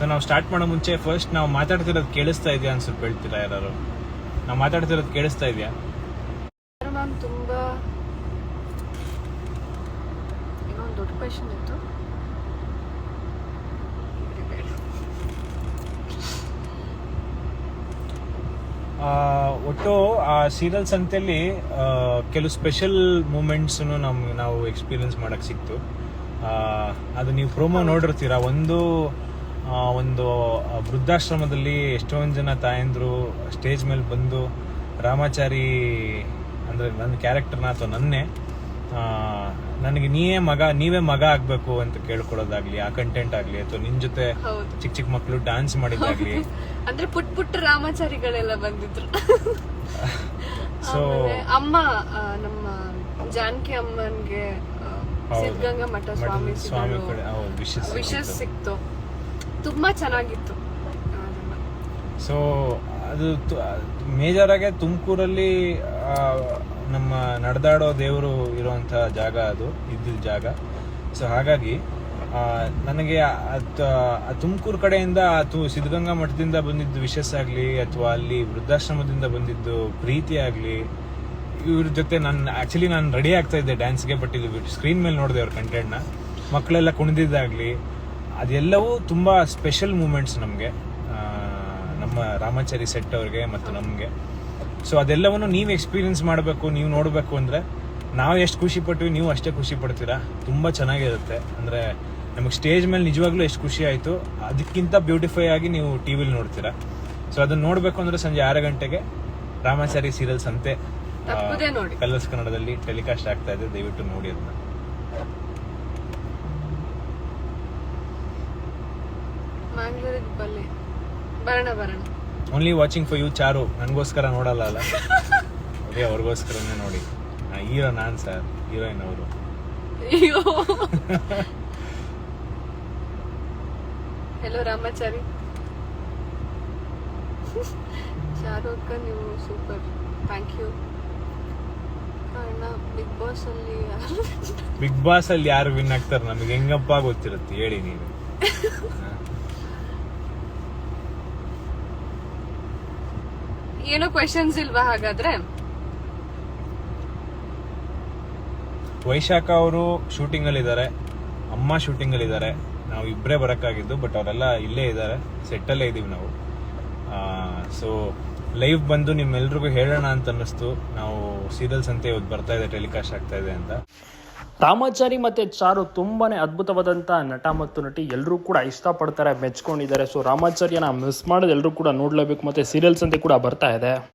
So ನಾವು start ಮಾಡೋ ಮುಂಚೆ ಫಸ್ಟ್ ನಾವು ಮಾತಾಡ್ತಿರೋದು ಕೇಳಿಸ್ತಾ ಇದೆಯಾ ಸ್ವಲ್ಪ ಹೇಳ್ತೀರಾ ಯಾರು ನಾವು ಮಾತಾಡ್ತಿರೋದು ಕೇಳಿಸ್ತಾ ಇದೆಯಾ? ಮ್ಯಾಮ್ ತುಂಬ ಏನೋ ದೊಡ್ಡ ಕ್ವೆಶನ್ ಇತ್ತು. ಆ, ಒಟ್ಟು ಆ ಸೀರಿಯಲ್ಸ್ ಅಂತೇಳಿ ಕೆಲವು ಸ್ಪೆಷಲ್ ಮೂಮೆಂಟ್ಸ್ನು ನಮ್ಗೆ ನಾವು ಎಕ್ಸ್ಪೀರಿಯನ್ಸ್ ಮಾಡಕ್ ಸಿಕ್ತು. ಅದು ನೀವು ಪ್ರೋಮೋ ನೋಡಿರ್ತೀರಾ? ಒಂದು ಒಂದು ವೃದ್ಧಾಶ್ರಮದಲ್ಲಿ ಎಷ್ಟೊಂದು ಜನ ತಾಯಂದರು ಸ್ಟೇಜ್ ಮೇಲೆ ಬಂದು ರಾಮಾಚಾರಿ ಅಂದರೆ ನನ್ನ ಕ್ಯಾರೆಕ್ಟರ್ನ ಅಥವಾ ನನ್ನೇ ನನಗೆ ನೀವೇ ಮಗ ನೀವೇ ಮಗ ಆಗಬೇಕು ಅಂತ ಕೇಳ್ಕೊಳ್ಳೋದಾಗ್ಲಿ ಆ ಕಂಟೆಂಟ್ ಆಗಲಿ ಅಥವಾ ನಿನ್ನ ಜೊತೆ ಚಿಕ್ಕ ಚಿಕ್ಕ ಮಕ್ಕಳು ಡ್ಯಾನ್ಸ್ ಮಾಡಿದ್ದಾಗ್ಲಿ. ಅಂದ್ರೆ ಪುಟ್ ಪುಟ್ಟ ರಾಮಾಚಾರಿಗಳೆಲ್ಲ ಬಂದಿದ್ರು. ಸೊ ಅಮ್ಮ ನಮ್ಮ ಜಾನಕಿ ಅಮ್ಮನ್ಗೆ. ಸಿದ್ಧಗಂಗಾ ಮಠ ಸ್ವಾಮಿ ವಿಶಸ್ ಸಿಕ್ತು. ತುಂಬಾ ಚೆನ್ನಾಗಿತ್ತು. ಸೊ ಅದು ಮೇಜರ್ ಆಗಿ ತುಮಕೂರಲ್ಲಿ ನಮ್ಮ ನಡೆದಾಡೋ ದೇವರು ಇರುವಂತ ಜಾಗ ಅದು, ಇದ್ದಿದ್ದ ಜಾಗ ಸೊ ಹಾಗಾಗಿ ನನಗೆ ತುಮಕೂರು ಕಡೆಯಿಂದ ಸಿದ್ಧಗಂಗಾ ಮಠದಿಂದ ಬಂದಿದ್ದು ವಿಶಸ್ ಆಗಲಿ ಅಥವಾ ಅಲ್ಲಿ ವೃದ್ಧಾಶ್ರಮದಿಂದ ಬಂದಿದ್ದು ಪ್ರೀತಿ ಆಗಲಿ ಇವ್ರ ಜೊತೆ ನಾನು ಆಕ್ಚುಲಿ ನಾನು ರೆಡಿ ಆಗ್ತಾ ಇದ್ದೆ ಡ್ಯಾನ್ಸ್ಗೆ ಬಟ್ ಇದು ಸ್ಕ್ರೀನ್ ಮೇಲೆ ನೋಡಿದೆ ಅವ್ರ ಕಂಟೆಂಟ್ನ ಮಕ್ಕಳೆಲ್ಲ ಕುಣಿದಿದ್ದಾಗಲಿ ಅದೆಲ್ಲವೂ ತುಂಬ ಸ್ಪೆಷಲ್ ಮೂಮೆಂಟ್ಸ್ ನಮಗೆ. ನಮ್ಮ ರಾಮಾಚಾರಿ ಸೆಟ್ ಅವ್ರಿಗೆ ಮತ್ತು ನಮಗೆ. ಸೊ ಅದೆಲ್ಲವನ್ನು ನೀವು ಎಕ್ಸ್ಪೀರಿಯನ್ಸ್ ಮಾಡಬೇಕು ನೀವು ನೋಡಬೇಕು ಅಂದರೆ ನಾವು ಎಷ್ಟು ಖುಷಿ ಪಟ್ವಿ ನೀವು ಅಷ್ಟೇ ಖುಷಿ ಪಡ್ತೀರಾ? ತುಂಬ ಚೆನ್ನಾಗಿರುತ್ತೆ. ಅಂದರೆ ನಮಗೆ ಸ್ಟೇಜ್ ಮೇಲೆ ನಿಜವಾಗ್ಲೂ ಎಷ್ಟು ಖುಷಿ ಆಯಿತು ಅದಕ್ಕಿಂತ ಬ್ಯೂಟಿಫೈ ಆಗಿ ನೀವು ಟಿ ವಿಲಿ ನೋಡ್ತೀರಾ. ಸೊ ಅದನ್ನು ನೋಡಬೇಕು ಅಂದರೆ ಸಂಜೆ ಆರು ಗಂಟೆಗೆ ರಾಮಾಚಾರಿ ಸೀರಿಯಲ್ಸ್ ಅಂತೆ ಕಲರ್ಸ್ ಕನ್ನಡದಲ್ಲಿ ಟೆಲಿಕಾಸ್ಟ್ ಆಗ್ತಾ ಇದೆ ದಯವಿಟ್ಟು ನೋಡಿ ಅದನ್ನ ಮ್ಯಾಂಗ್ಳೂರಿಗೆ ಬಲ್ಲಿ ಬರೋಣ ಬರೋಣ. Only watching for you Charu. ನನಗೋಸ್ಕರ ನೋಡಲ್ಲ ಅಲ್ಲ? ಅದೇ ಅವ್ರಿಗೋಸ್ಕರನೇ ನೋಡಿ. ಹೀರೋ ನಾನು ಸರ್ ಹೀರೋಯಿನ್ ಅವರು. ಅಯ್ಯೋ. ಹೆಲೋ ರಾಮಾಚಾರಿ. ಶಾರುಖ್ ನೀವು ಸೂಪರ್. ಥ್ಯಾಂಕ್ ಯು ಅಣ್ಣ ಬಿಗ್ ಬಾಸ್ ಅಲ್ಲಿ ಬಿಗ್ ಬಾಸ್ ಅಲ್ಲಿ ಯಾರು ವಿನ್ ಆಗ್ತಾರೆ ನಮಗೆ ಹೆಂಗಪ್ಪ ಗೊತ್ತಿರುತ್ತೆ ಹೇಳಿ ನೀವು. ಏನೋ ಕ್ವೆಶನ್ಸ್ ಇಲ್ವಾ ಹಾಗಾದ್ರೆ? ವೈಶಾಖ ಅವರು ಶೂಟಿಂಗ್ ಅಲ್ಲಿ ಇದ್ದಾರೆ. ಅಮ್ಮ ಶೂಟಿಂಗ್ ಅಲ್ಲಿ ಇದ್ದಾರೆ. ನಾವು ಇಬ್ಬರೇ ಬರಕ್ಕಾಗಿದ್ದು ಬಟ್ ಅವರೆಲ್ಲ ಇಲ್ಲೇ ಇದ್ದಾರೆ. ಸೆಟ್ ಅಲ್ಲೇ ಇದೀವಿ ನಾವು. ಸೊ ಲೈವ್ ಬಂದು ನಿಮ್ಮೆಲ್ರಿಗೂ ಹೇಳೋಣ ಅಂತ ಅನ್ನಿಸ್ತು. ನಾವು ಸೀರಿಯಲ್ಸ್ ಅಂತ ಇವತ್ತು ಬರ್ತಾ ಇದೆ ಟೆಲಿಕಾಸ್ಟ್ ಆಗ್ತಾ ಇದೆ ಅಂತ. ರಾಮಾಚಾರಿ ಮತ್ತು ಚಾರು ತುಂಬಾನೇ ಅದ್ಭುತವಾದಂಥ ನಟ ಮತ್ತು ನಟಿ ಎಲ್ಲರೂ ಕೂಡ ಇಷ್ಟಪಡ್ತಾರೆ, ಮೆಚ್ಕೊಂಡಿದ್ದಾರೆ. ಸೊ ರಾಮಾಚಾರ್ಯನ ಮಿಸ್ ಮಾಡೋದು ಎಲ್ಲರೂ ಕೂಡ ನೋಡಲೇಬೇಕು. ಮತ್ತು ಸೀರಿಯಲ್ಸ್ ಅಂತ ಕೂಡ ಬರ್ತಾ ಇದೆ.